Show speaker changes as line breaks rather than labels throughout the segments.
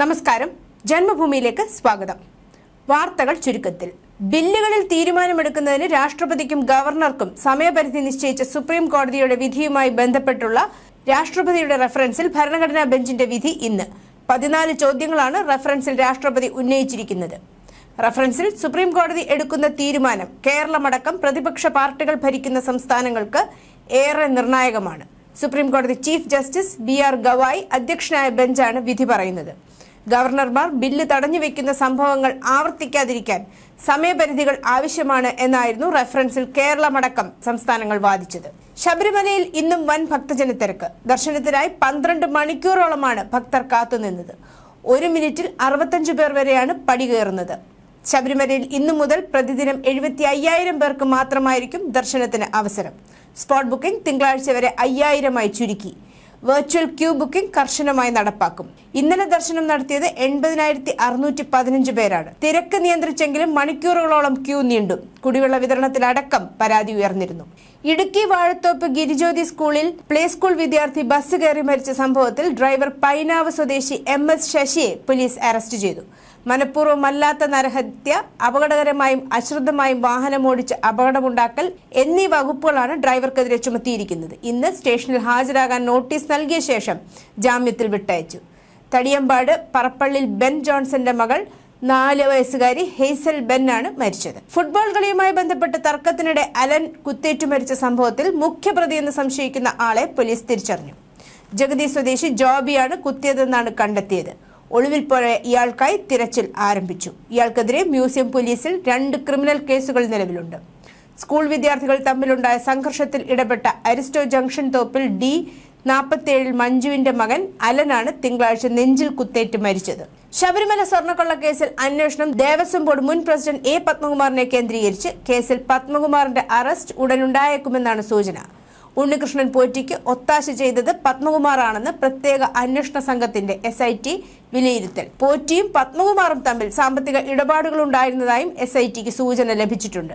നമസ്കാരം ജന്മഭൂമിയിലേക്ക് സ്വാഗതം വാർത്തകൾ ചുരുക്കത്തിൽ ബില്ലുകളിൽ തീരുമാനമെടുക്കുന്നതിന് രാഷ്ട്രപതിക്കും ഗവർണർക്കും സമയപരിധി നിശ്ചയിച്ച സുപ്രീം കോടതിയുടെ വിധിയുമായി ബന്ധപ്പെട്ടുള്ള രാഷ്ട്രപതിയുടെ റഫറൻസിൽ ഭരണഘടനാ ബെഞ്ചിന്റെ വിധി ഇന്ന് പതിനാല് ചോദ്യങ്ങളാണ് റഫറൻസിൽ രാഷ്ട്രപതി ഉന്നയിച്ചിരിക്കുന്നത് റഫറൻസിൽ സുപ്രീം കോടതി എടുക്കുന്ന തീരുമാനം കേരളമടക്കം പ്രതിപക്ഷ പാർട്ടികൾ ഭരിക്കുന്ന സംസ്ഥാനങ്ങൾക്ക് ഏറെ നിർണായകമാണ് സുപ്രീം കോടതി chief justice B R Gavai അധ്യക്ഷനായ ബെഞ്ചാണ് വിധി പറയുന്നത് ഗവർണർമാർ ബില്ല് തടഞ്ഞു വെക്കുന്ന സംഭവങ്ങൾ ആവർത്തിക്കാതിരിക്കാൻ സമയപരിധികൾ ആവശ്യമാണ് എന്നായിരുന്നു റഫറൻസിൽ കേരളമടക്കം സംസ്ഥാനങ്ങൾ വാദിച്ചത് ശബരിമലയിൽ ഇന്നും വൻ ഭക്തജനത്തിരക്ക് ദർശനത്തിനായി പന്ത്രണ്ട് മണിക്കൂറോളമാണ് ഭക്തർ കാത്തുനിന്നത് ഒരു മിനിറ്റിൽ അറുപത്തഞ്ചു പേർ വരെയാണ് പടി കയറുന്നത് ശബരിമലയിൽ ഇന്നു മുതൽ പ്രതിദിനം എഴുപത്തി അയ്യായിരം പേർക്ക് മാത്രമായിരിക്കും ദർശനത്തിന് അവസരം സ്പോട്ട് ബുക്കിംഗ് തിങ്കളാഴ്ച വരെ അയ്യായിരമായി ചുരുക്കി വെർച്വൽ ക്യൂ ബുക്കിംഗ് കർശനമായി നടപ്പാക്കും ഇന്നലെ ദർശനം നടത്തിയത് എൺപതിനായിരത്തി അറുനൂറ്റി പതിനഞ്ച് പേരാണ് തിരക്ക് നിയന്ത്രിച്ചെങ്കിലും മണിക്കൂറുകളോളം ക്യൂ നീണ്ടു കുടിവെള്ള വിതരണത്തിലടക്കം പരാതി ഉയർന്നിരുന്നു ഇടുക്കി വാഴത്തോപ്പ് ഗിരിജ്യോതി സ്കൂളിൽ പ്ലേ സ്കൂൾ വിദ്യാർത്ഥി ബസ് കയറി മരിച്ച സംഭവത്തിൽ ഡ്രൈവർ പൈനാവ് സ്വദേശി എം എസ് ശശിയെ പോലീസ് അറസ്റ്റ് ചെയ്തു മനഃപൂർവ്വമല്ലാത്ത നരഹത്യ അപകടകരമായും അശ്രദ്ധമായും വാഹനമോടിച്ച് അപകടമുണ്ടാക്കൽ എന്നീ വകുപ്പുകളാണ് ഡ്രൈവർക്കെതിരെ ചുമത്തിയിരിക്കുന്നത് ഇന്ന് സ്റ്റേഷനിൽ ഹാജരാകാൻ നോട്ടീസ് നൽകിയ ശേഷം ജാമ്യത്തിൽ വിട്ടയച്ചു തടിയമ്പാട് പറപ്പള്ളിൽ ബെൻ ജോൺസന്റെ മകൾ നാല് വയസ്സുകാരി ഹെയ്സൽ ബെൻ ആണ് മരിച്ചത് ഫുട്ബോൾ കളിയുമായി ബന്ധപ്പെട്ട് തർക്കത്തിനിടെ അലൻ കുത്തേറ്റു മരിച്ച സംഭവത്തിൽ മുഖ്യപ്രതിയെന്ന് സംശയിക്കുന്ന ആളെ പോലീസ് തിരിച്ചറിഞ്ഞു ജഗതി സ്വദേശി ജോബിയാണ് കുത്തിയതെന്നാണ് കണ്ടെത്തിയത് ഒളിവിൽ പോയ ഇയാൾക്കായി തിരച്ചിൽ ആരംഭിച്ചു ഇയാൾക്കെതിരെ മ്യൂസിയം പോലീസിൽ രണ്ട് ക്രിമിനൽ കേസുകൾ നിലവിലുണ്ട് സ്കൂൾ വിദ്യാർത്ഥികൾ തമ്മിലുണ്ടായ സംഘർഷത്തിൽ ഇടപെട്ട അരിസ്റ്റോ ജംഗ്ഷൻ തോപ്പിൽ ഡി നാൽപ്പത്തിയേഴിൽ മഞ്ജുവിന്റെ മകൻ അലനാണ് തിങ്കളാഴ്ച നെഞ്ചിൽ കുത്തേറ്റ് മരിച്ചത് ശബരിമല കേസിൽ അന്വേഷണം ദേവസ്വം ബോർഡ് മുൻ പ്രസിഡന്റ് എ പത്മകുമാറിനെ കേന്ദ്രീകരിച്ച് കേസിൽ പത്മകുമാറിന്റെ അറസ്റ്റ് ഉടനുണ്ടായേക്കുമെന്നാണ് സൂചന ഉണ്ണികൃഷ്ണൻ പോറ്റിക്ക് ഒത്താശ ചെയ്തത് പത്മകുമാറാണെന്ന് പ്രത്യേക അന്വേഷണ സംഘത്തിന്റെ എസ് ഐ ടി വിലയിരുത്തൽ പോറ്റിയും പത്മകുമാറും തമ്മിൽ സാമ്പത്തിക ഇടപാടുകൾ ഉണ്ടായിരുന്നതായും എസ് ഐ ടിക്ക് സൂചന ലഭിച്ചിട്ടുണ്ട്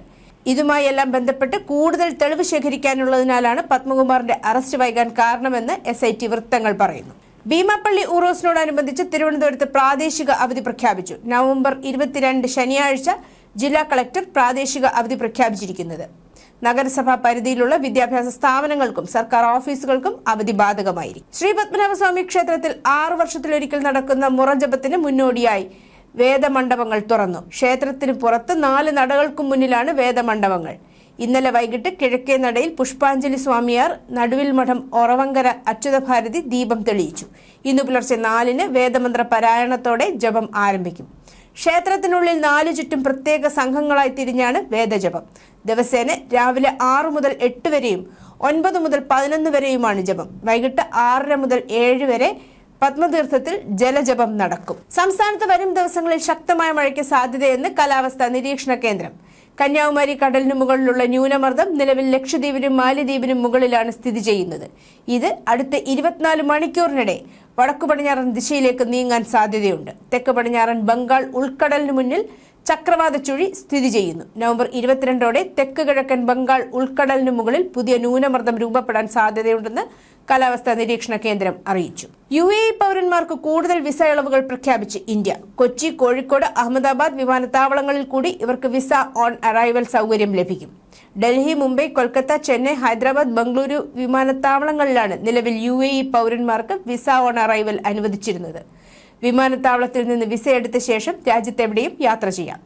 ഇതുമായി എല്ലാം ബന്ധപ്പെട്ട് കൂടുതൽ തെളിവ് ശേഖരിക്കാനുള്ളതിനാലാണ് പത്മകുമാറിന്റെ അറസ്റ്റ് വൈകാൻ കാരണമെന്ന് എസ് ഐ ടി വൃത്തങ്ങൾ പറയുന്നു ഭീമാപ്പള്ളി ഊറോസിനോടനുബന്ധിച്ച് തിരുവനന്തപുരത്ത് പ്രാദേശിക അവധി പ്രഖ്യാപിച്ചു നവംബർ ഇരുപത്തിരണ്ട് ശനിയാഴ്ച ജില്ലാ കളക്ടർ പ്രാദേശിക അവധി പ്രഖ്യാപിച്ചിരിക്കുന്നത് നഗരസഭാ പരിധിയിലുള്ള വിദ്യാഭ്യാസ സ്ഥാപനങ്ങൾക്കും സർക്കാർ ഓഫീസുകൾക്കും അവധി ബാധകമായിരിക്കും ശ്രീ പത്മനാഭസ്വാമി ക്ഷേത്രത്തിൽ ആറു വർഷത്തിലൊരിക്കൽ നടക്കുന്ന മുറജപത്തിന് മുന്നോടിയായി വേദമണ്ഡപങ്ങൾ തുറന്നു ക്ഷേത്രത്തിന് പുറത്ത് നാല് നടകൾക്കു മുന്നിലാണ് വേദമണ്ഡപങ്ങൾ ഇന്നലെ വൈകിട്ട് കിഴക്കേ നടയിൽ പുഷ്പാഞ്ജലി സ്വാമിയാർ നടുവിൽ മഠം ഒറവങ്കര അച്യുതഭാരതി ദീപം തെളിയിച്ചു ഇന്നു പുലർച്ചെ നാലിന് വേദമന്ത്ര പാരായണത്തോടെ ജപം ആരംഭിക്കും ക്ഷേത്രത്തിനുള്ളിൽ നാലു ചുറ്റും പ്രത്യേക സംഘങ്ങളായി തിരിഞ്ഞാണ് വേദജപം ദിവസേന രാവിലെ ആറു മുതൽ എട്ട് വരെയും ഒൻപത് മുതൽ പതിനൊന്ന് വരെയുമാണ് ജപം വൈകിട്ട് ആറര മുതൽ ഏഴ് വരെ പത്മതീർത്ഥത്തിൽ ജലജപം നടക്കും സംസ്ഥാനത്ത് വരും ദിവസങ്ങളിൽ ശക്തമായ മഴയ്ക്ക് സാധ്യതയെന്ന് കാലാവസ്ഥാ നിരീക്ഷണ കേന്ദ്രം കന്യാകുമാരി കടലിനു മുകളിലുള്ള ന്യൂനമർദ്ദം നിലവിൽ ലക്ഷദ്വീപിനും മാലിദ്വീപിനും മുകളിലാണ് സ്ഥിതി ചെയ്യുന്നത് ഇത് അടുത്ത ഇരുപത്തിനാല് മണിക്കൂറിനിടെ വടക്കു പടിഞ്ഞാറൻ ദിശയിലേക്ക് നീങ്ങാൻ സാധ്യതയുണ്ട് തെക്ക് പടിഞ്ഞാറൻ ബംഗാൾ ഉൾക്കടലിനു മുന്നിൽ ചക്രവാത ചുഴി സ്ഥിതി ചെയ്യുന്നു നവംബർ ഇരുപത്തിരണ്ടോടെ തെക്ക് കിഴക്കൻ ബംഗാൾ ഉൾക്കടലിനു മുകളിൽ പുതിയ ന്യൂനമർദ്ദം രൂപപ്പെടാൻ സാധ്യതയുണ്ടെന്ന് കാലാവസ്ഥാ നിരീക്ഷണ കേന്ദ്രം അറിയിച്ചു യു എ പൌരന്മാർക്ക് പൗരന്മാർക്ക് കൂടുതൽ വിസ ഇളവുകൾ പ്രഖ്യാപിച്ച് ഇന്ത്യ കൊച്ചി കോഴിക്കോട് അഹമ്മദാബാദ് വിമാനത്താവളങ്ങളിൽ കൂടി ഇവർക്ക് വിസ ഓൺ അറൈവൽ സൗകര്യം ലഭിക്കും ഡൽഹി മുംബൈ കൊൽക്കത്ത ചെന്നൈ ഹൈദരാബാദ് ബംഗളൂരു വിമാനത്താവളങ്ങളിലാണ് നിലവിൽ യു എ ഇ പൗരന്മാർക്ക് വിസ ഓൺ അറൈവൽ അനുവദിച്ചിരുന്നത് വിമാനത്താവളത്തിൽ നിന്ന് വിസ എടുത്ത ശേഷം രാജ്യത്തെവിടെയും യാത്ര ചെയ്യാം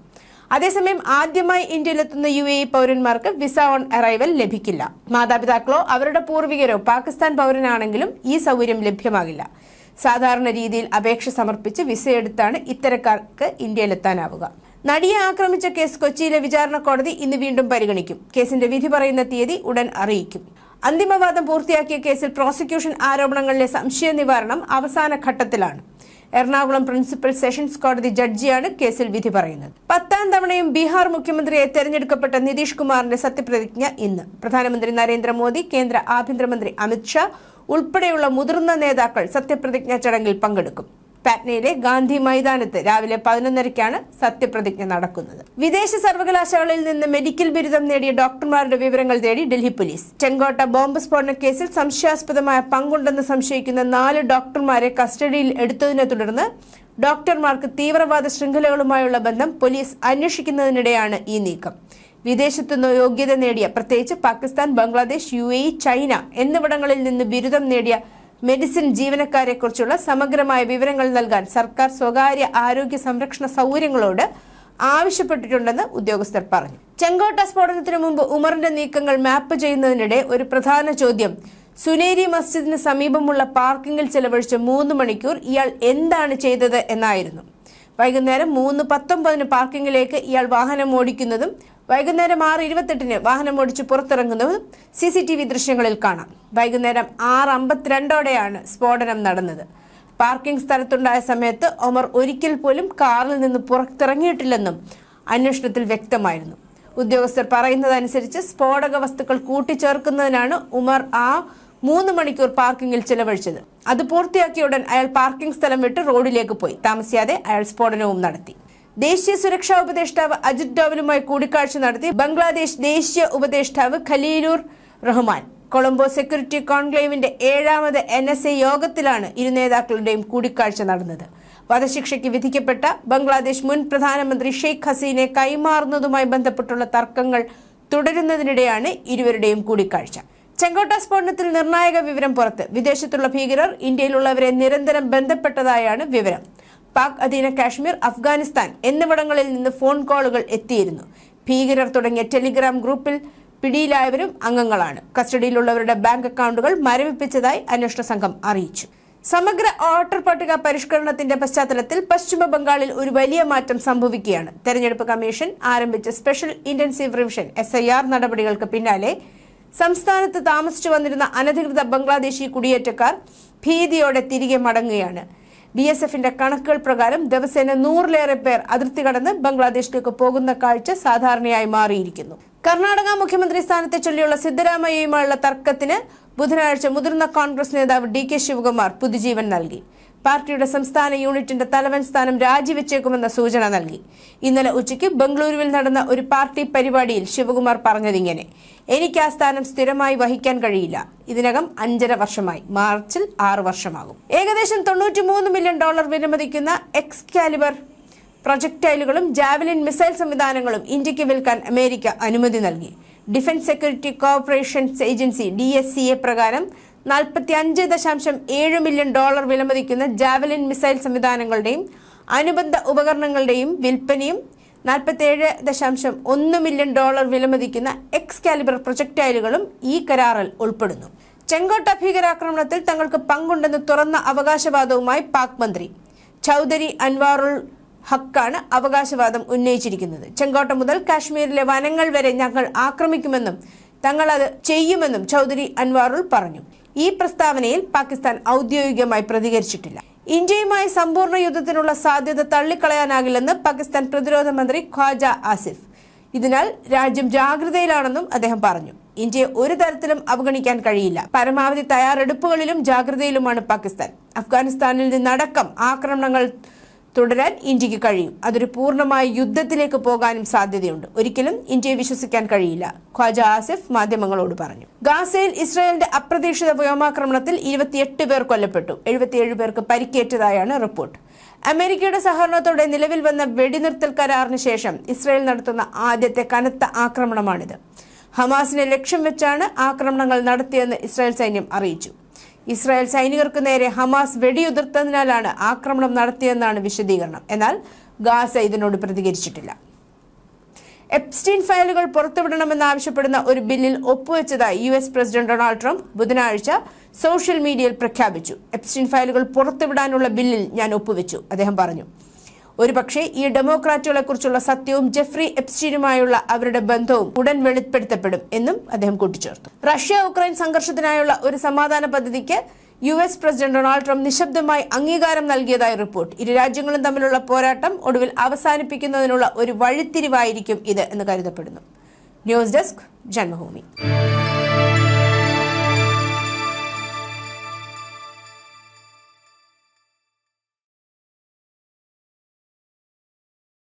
അതേസമയം ആദ്യമായി ഇന്ത്യയിലെത്തുന്ന യു എ പൗരന്മാർക്ക് വിസ ഓൺ അറൈവൽ ലഭിക്കില്ല മാതാപിതാക്കളോ അവരുടെ പൂർവികരോ പാകിസ്ഥാൻ പൗരനാണെങ്കിലും ഈ സൗകര്യം ലഭ്യമാകില്ല സാധാരണ രീതിയിൽ അപേക്ഷ സമർപ്പിച്ച് വിസയെടുത്താണ് ഇത്തരക്കാർക്ക് ഇന്ത്യയിലെത്താനാവുക നടിയെ ആക്രമിച്ച കേസ് കൊച്ചിയിലെ വിചാരണ കോടതി ഇന്ന് വീണ്ടും പരിഗണിക്കും കേസിന്റെ വിധി പറയുന്ന തീയതി ഉടൻ അറിയിക്കും അന്തിമവാദം പൂർത്തിയാക്കിയ കേസിൽ പ്രോസിക്യൂഷൻ ആരോപണങ്ങളിലെ സംശയ നിവാരണം അവസാന ഘട്ടത്തിലാണ് എറണാകുളം പ്രിൻസിപ്പൽ സെഷൻസ് കോടതി ജഡ്ജിയാണ് കേസിൽ വിധി പറയുന്നത് പത്താം തവണയും ബീഹാർ മുഖ്യമന്ത്രിയെ തെരഞ്ഞെടുക്കപ്പെട്ട നിതീഷ് കുമാറിന്റെ സത്യപ്രതിജ്ഞ ഇന്ന് പ്രധാനമന്ത്രി നരേന്ദ്രമോദി കേന്ദ്ര ആഭ്യന്തരമന്ത്രി അമിത്ഷാ ഉൾപ്പെടെയുള്ള മുതിർന്ന നേതാക്കൾ സത്യപ്രതിജ്ഞാ ചടങ്ങിൽ പങ്കെടുക്കും പാറ്റ്നയിലെ ഗാന്ധി മൈതാനത്ത് രാവിലെ പതിനൊന്നരയ്ക്കാണ് സത്യപ്രതിജ്ഞ നടക്കുന്നത് വിദേശ സർവകലാശാലയിൽ നിന്ന് മെഡിക്കൽ ബിരുദം നേടിയ ഡോക്ടർമാരുടെ വിവരങ്ങൾ തേടി ഡൽഹി പോലീസ് ചെങ്കോട്ട ബോംബ് സ്ഫോടന കേസിൽ സംശയാസ്പദമായ പങ്കുണ്ടെന്ന് സംശയിക്കുന്ന നാല് ഡോക്ടർമാരെ കസ്റ്റഡിയിൽ എടുത്തതിനെ തുടർന്ന് ഡോക്ടർമാർക്ക് തീവ്രവാദ ശൃംഖലകളുമായുള്ള ബന്ധം പോലീസ് അന്വേഷിക്കുന്നതിനിടെയാണ് ഈ നീക്കം വിദേശത്തുനിന്ന് യോഗ്യത നേടിയ പ്രത്യേകിച്ച് പാകിസ്ഥാൻ ബംഗ്ലാദേശ് യു ചൈന എന്നിവിടങ്ങളിൽ നിന്ന് ബിരുദം നേടിയ മെഡിസിൻ കുറിച്ചുള്ള സമഗ്രമായ വിവരങ്ങൾ നൽകാൻ സർക്കാർ സ്വകാര്യ ആരോഗ്യ സംരക്ഷണ സൗകര്യങ്ങളോട് ആവശ്യപ്പെട്ടിട്ടുണ്ടെന്ന് ഉദ്യോഗസ്ഥർ പറഞ്ഞു ചെങ്കോട്ട സ്ഫോടനത്തിന് മുമ്പ് ഉമറിന്റെ നീക്കങ്ങൾ മാപ്പ് ചെയ്യുന്നതിനിടെ ഒരു പ്രധാന ചോദ്യം സുനേരി മസ്ജിദിന് സമീപമുള്ള പാർക്കിംഗിൽ ചെലവഴിച്ച മൂന്ന് മണിക്കൂർ ഇയാൾ എന്താണ് ചെയ്തത് എന്നായിരുന്നു വൈകുന്നേരം മൂന്ന് പത്തൊമ്പതിന് പാർക്കിംഗിലേക്ക് ഇയാൾ വാഹനം ഓടിക്കുന്നതും വൈകുന്നേരം ആറ് ഇരുപത്തെട്ടിന് വാഹനം ഓടിച്ച് പുറത്തിറങ്ങുന്നത് സി സി ടി വി ദൃശ്യങ്ങളിൽ കാണാം വൈകുന്നേരം ആറ് അമ്പത്തിരണ്ടോടെയാണ് സ്ഫോടനം നടന്നത് പാർക്കിംഗ് സ്ഥലത്തുണ്ടായ സമയത്ത് ഒമർ ഒരിക്കൽ പോലും കാറിൽ നിന്ന് പുറത്തിറങ്ങിയിട്ടില്ലെന്നും അന്വേഷണത്തിൽ വ്യക്തമായിരുന്നു ഉദ്യോഗസ്ഥർ പറയുന്നതനുസരിച്ച് സ്ഫോടക വസ്തുക്കൾ കൂട്ടിച്ചേർക്കുന്നതിനാണ് ഉമർ ആ മൂന്ന് മണിക്കൂർ പാർക്കിംഗിൽ ചിലവഴിച്ചത് അത് പൂർത്തിയാക്കിയ ഉടൻ അയാൾ പാർക്കിംഗ് സ്ഥലം വിട്ട് റോഡിലേക്ക് പോയി താമസിയാതെ അയാൾ സ്ഫോടനവും നടത്തി ദേശീയ സുരക്ഷാ ഉപദേഷ്ടാവ് അജിത് ഡോവലുമായി കൂടിക്കാഴ്ച നടത്തി ബംഗ്ലാദേശ് ദേശീയ ഉപദേഷ്ടാവ് ഖലീലൂർ റഹ്മാൻ കൊളംബോ സെക്യൂരിറ്റി കോൺക്ലേവിന്റെ ഏഴാമത് എൻ എസ് എ യോഗത്തിലാണ് ഇരു നേതാക്കളുടെയും കൂടിക്കാഴ്ച നടന്നത് വധശിക്ഷയ്ക്ക് വിധിക്കപ്പെട്ട ബംഗ്ലാദേശ് മുൻ പ്രധാനമന്ത്രി ഷെയ്ഖ് ഹസീനെ കൈമാറുന്നതുമായി ബന്ധപ്പെട്ടുള്ള തർക്കങ്ങൾ തുടരുന്നതിനിടെയാണ് ഇരുവരുടെയും കൂടിക്കാഴ്ച ചെങ്കോട്ട സ്ഫോടനത്തിൽ നിർണായക വിവരം പുറത്ത് വിദേശത്തുള്ള ഭീകരർ ഇന്ത്യയിലുള്ളവരെ നിരന്തരം ബന്ധപ്പെട്ടതായാണ് വിവരം പാക് അധീന കാശ്മീർ അഫ്ഗാനിസ്ഥാൻ എന്നിവിടങ്ങളിൽ നിന്ന് ഫോൺ കോളുകൾ എത്തിയിരുന്നു ഭീകരർ തുടങ്ങിയ ടെലിഗ്രാം ഗ്രൂപ്പിൽ പിടിയിലായവരും അംഗങ്ങളാണ് കസ്റ്റഡിയിലുള്ളവരുടെ ബാങ്ക് അക്കൗണ്ടുകൾ മരവിപ്പിച്ചതായി അന്വേഷണ സംഘം അറിയിച്ചു സമഗ്ര വോട്ടർ പട്ടിക പരിഷ്കരണത്തിന്റെ പശ്ചാത്തലത്തിൽ പശ്ചിമ ബംഗാളിൽ ഒരു വലിയ മാറ്റം സംഭവിക്കുകയാണ് തെരഞ്ഞെടുപ്പ് കമ്മീഷൻ ആരംഭിച്ച സ്പെഷ്യൽ ഇന്റൻസീവ് റിവിഷൻ എസ് നടപടികൾക്ക് പിന്നാലെ സംസ്ഥാനത്ത് താമസിച്ചു വന്നിരുന്ന അനധികൃത ബംഗ്ലാദേശി കുടിയേറ്റക്കാർ ഭീതിയോടെ തിരികെ മടങ്ങുകയാണ് ബി എസ് എഫിന്റെ കണക്കുകൾ പ്രകാരം ദിവസേന നൂറിലേറെ പേർ അതിർത്തി കടന്ന് ബംഗ്ലാദേശിലേക്ക് പോകുന്ന കാഴ്ച സാധാരണയായി മാറിയിരിക്കുന്നു കർണാടക മുഖ്യമന്ത്രി സ്ഥാനത്തെ ചൊല്ലിയുള്ള സിദ്ധരാമയ്യയുമായുള്ള തർക്കത്തിന് ബുധനാഴ്ച മുതിർന്ന കോൺഗ്രസ് നേതാവ് ഡി കെ ശിവകുമാർ പുതുജീവൻ നൽകി പാർട്ടിയുടെ സംസ്ഥാന യൂണിറ്റിന്റെ തലവൻ സ്ഥാനം രാജിവെച്ചേക്കുമെന്ന സൂചന നൽകി ഇന്നലെ ഉച്ചയ്ക്ക് ബംഗളൂരുവിൽ നടന്ന ഒരു പാർട്ടി പരിപാടിയിൽ ശിവകുമാർ പറഞ്ഞതിങ്ങനെ എനിക്ക് ആ സ്ഥാനം സ്ഥിരമായി വഹിക്കാൻ കഴിയില്ല ഇതിനകം അഞ്ചര വർഷമായി മാർച്ചിൽ ആറ് വർഷമാകും ഏകദേശം തൊണ്ണൂറ്റിമൂന്ന് മില്യൺ ഡോളർ വിലമതിക്കുന്ന എക്സ് കാലിബർ പ്രൊജക്ടൈലുകളും ജാവലിൻ മിസൈൽ സംവിധാനങ്ങളും ഇന്ത്യക്ക് വിൽക്കാൻ അമേരിക്ക അനുമതി നൽകി defence security corporations agency D പ്രകാരം നാൽപ്പത്തി അഞ്ച് ദശാംശം ഏഴ് മില്യൺ ഡോളർ വിലമതിക്കുന്ന ജാവലിൻ മിസൈൽ സംവിധാനങ്ങളുടെയും അനുബന്ധ ഉപകരണങ്ങളുടെയും വിൽപ്പനയും നാൽപ്പത്തേഴ് ദശാംശം ഒന്ന് മില്യൺ ഡോളർ വിലമതിക്കുന്ന എക്സ് കാലിബർ പ്രൊജക്ടൈലുകളും ഈ കരാറിൽ ഉൾപ്പെടുന്നു ചെങ്കോട്ട ഭീകരാക്രമണത്തിൽ തങ്ങൾക്ക് പങ്കുണ്ടെന്ന് തുറന്ന അവകാശവാദവുമായി പാക് മന്ത്രി ചൗധരി അൻവാറുൽ ഹക്കാണ് അവകാശവാദം ഉന്നയിച്ചിരിക്കുന്നത് ചെങ്കോട്ട മുതൽ കാശ്മീരിലെ വനങ്ങൾ വരെ ഞങ്ങൾ ആക്രമിക്കുമെന്നും തങ്ങളത് ചെയ്യുമെന്നും ചൗധരി അൻവാറുൽ പറഞ്ഞു ഈ പ്രസ്താവനയിൽ പാകിസ്ഥാൻ ഔദ്യോഗികമായി പ്രതികരിച്ചിട്ടില്ല ഇന്ത്യയുമായി സമ്പൂർണ്ണ യുദ്ധത്തിനുള്ള സാധ്യത തള്ളിക്കളയാനാകില്ലെന്ന് പാകിസ്ഥാൻ പ്രതിരോധ മന്ത്രി ഖ്വാജ ആസിഫ് ഇതിനാൽ രാജ്യം ജാഗ്രതയിലാണെന്നും അദ്ദേഹം പറഞ്ഞു ഇന്ത്യയെ ഒരു തരത്തിലും അവഗണിക്കാൻ കഴിയില്ല പരമാവധി തയ്യാറെടുപ്പുകളിലും ജാഗ്രതയിലുമാണ് പാകിസ്ഥാൻ അഫ്ഗാനിസ്ഥാനിൽ നിന്നടക്കം ആക്രമണങ്ങൾ തുടരാൻ ഇന്ത്യക്ക് കഴിയും അതൊരു പൂർണ്ണമായ യുദ്ധത്തിലേക്ക് പോകാനും സാധ്യതയുണ്ട് ഒരിക്കലും ഇന്ത്യയെ വിശ്വസിക്കാൻ കഴിയില്ല ഖ്വാജ ആസിഫ് മാധ്യമങ്ങളോട് പറഞ്ഞു ഗാസയിൽ ഇസ്രായേലിന്റെ അപ്രതീക്ഷിത വ്യോമാക്രമണത്തിൽ ഇരുപത്തിയെട്ട് പേർ കൊല്ലപ്പെട്ടു എഴുപത്തിയേഴ് പേർക്ക് പരിക്കേറ്റതായാണ് റിപ്പോർട്ട് അമേരിക്കയുടെ സഹകരണത്തോടെ നിലവിൽ വന്ന വെടിനിർത്തൽ കരാറിന് ശേഷം ഇസ്രായേൽ നടത്തുന്ന ആദ്യത്തെ കനത്ത ആക്രമണമാണിത് ഹമാസിനെ ലക്ഷ്യം വെച്ചാണ് ആക്രമണങ്ങൾ നടത്തിയെന്ന് ഇസ്രായേൽ സൈന്യം അറിയിച്ചു ഇസ്രായേൽ സൈനികർക്ക് നേരെ ഹമാസ് വെടിയുതിർത്തതിനാലാണ് ആക്രമണം നടത്തിയതെന്നാണ് വിശദീകരണം എന്നാൽ ഗാസ ഇതിനോട് പ്രതികരിച്ചിട്ടില്ല എപ്സ്റ്റീൻ ഫയലുകൾ പുറത്തുവിടണമെന്ന് ആവശ്യപ്പെടുന്ന ഒരു ബില്ലിൽ ഒപ്പുവെച്ചതായി U S president Donald Trump ബുധനാഴ്ച സോഷ്യൽ മീഡിയയിൽ പ്രഖ്യാപിച്ചു എപ്സ്റ്റീൻ ഫയലുകൾ പുറത്തുവിടാനുള്ള ബില്ലിൽ ഞാൻ ഒപ്പുവെച്ചു അദ്ദേഹം പറഞ്ഞു ഒരുപക്ഷെ ഈ ഡെമോക്രാറ്റുകളെക്കുറിച്ചുള്ള സത്യവും ജെഫ്രി എപ്സ്റ്റീനുമായുള്ള അവരുടെ ബന്ധവും ഉടൻ വെളിപ്പെടുത്തപ്പെടും എന്നും അദ്ദേഹം കൂട്ടിച്ചേർത്തു റഷ്യ ഉക്രൈൻ സംഘർഷത്തിനായുള്ള ഒരു സമാധാന പദ്ധതിക്ക് U S president Donald Trump നിശബ്ദമായി അംഗീകാരം നൽകിയതായി റിപ്പോർട്ട് ഇരു രാജ്യങ്ങളും തമ്മിലുള്ള പോരാട്ടം ഒടുവിൽ അവസാനിപ്പിക്കുന്നതിനുള്ള ഒരു വഴിത്തിരിവായിരിക്കും ഇത് എന്ന് കരുതപ്പെടുന്നു ന്യൂസ് ഡെസ്ക് ജന്മഭൂമി